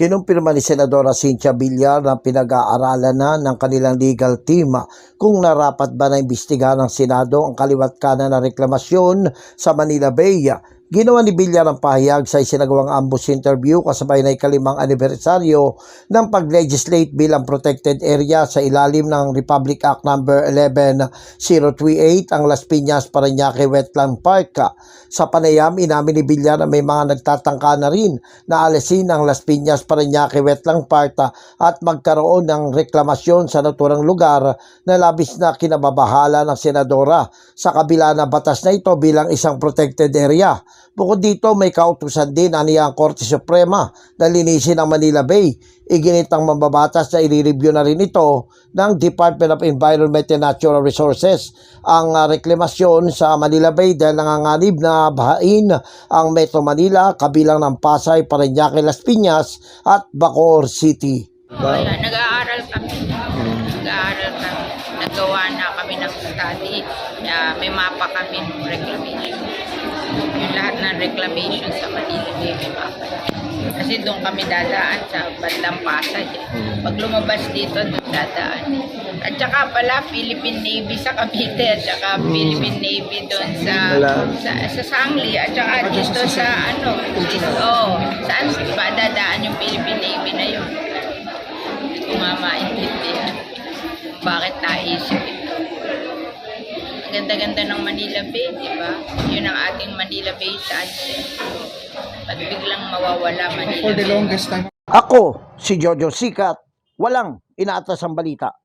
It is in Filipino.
Kinumpirma ni Senadora Cynthia Villar na pinag-aaralan na ng kanilang legal team kung narapat ba na imbestigahan ng Senado ang kaliwat kanan na reklamasyon sa Manila Bay. Ginawa ni Villar ang pahayag sa isinagawang ambush interview kasabay na ikalimang anibersaryo ng pag-legislate bilang protected area sa ilalim ng Republic Act No. 11038 ang Las Piñas Parañaque Wetland Park. Sa panayam, inamin ni Villar na may mga nagtatangka na rin na alisin ang Las Piñas Parañaque Wetland Park at magkaroon ng reklamasyon sa naturang lugar na labis na kinababahala ng senadora sa kabila na batas na ito bilang isang protected area. Bukod dito, may kautusan din ani ang Korte Suprema na linisin ang Manila Bay. Iginit ang mambabatas na i-review na rin ito ng Department of Environment and Natural Resources ang ah, reklamasyon sa Manila Bay dahil nanganganib na bahain ang Metro Manila kabilang ng Pasay, Parañaque, Las Piñas at Bacoor City. Nag-aaral kami. Nag-aaral kami. Nagawa na kami ng study. na may mapa kami ng reclamation. Yung lahat ng reclamation sa Manila Bay, may mapa. Kasi doon kami dadaan sa bandang Pasay. eh. Pag lumabas dito, doon dadaan. At saka pala, Philippine Navy sa Cavite at saka Philippine Navy doon sa, sa sa Sangli at saka dito sa ano, dito, oh, saan ba dadaan yung Philippine Navy na yun? Hindi ko nga maintindihan. Bakit naisip ito? Ganda-ganda ng Manila Bay, di ba? Yun ang ating Manila Bay sunset. Pag biglang mawawala Manila For the Bay. longest time, Ako, si Jojo Sikat, walang inaatas ang balita.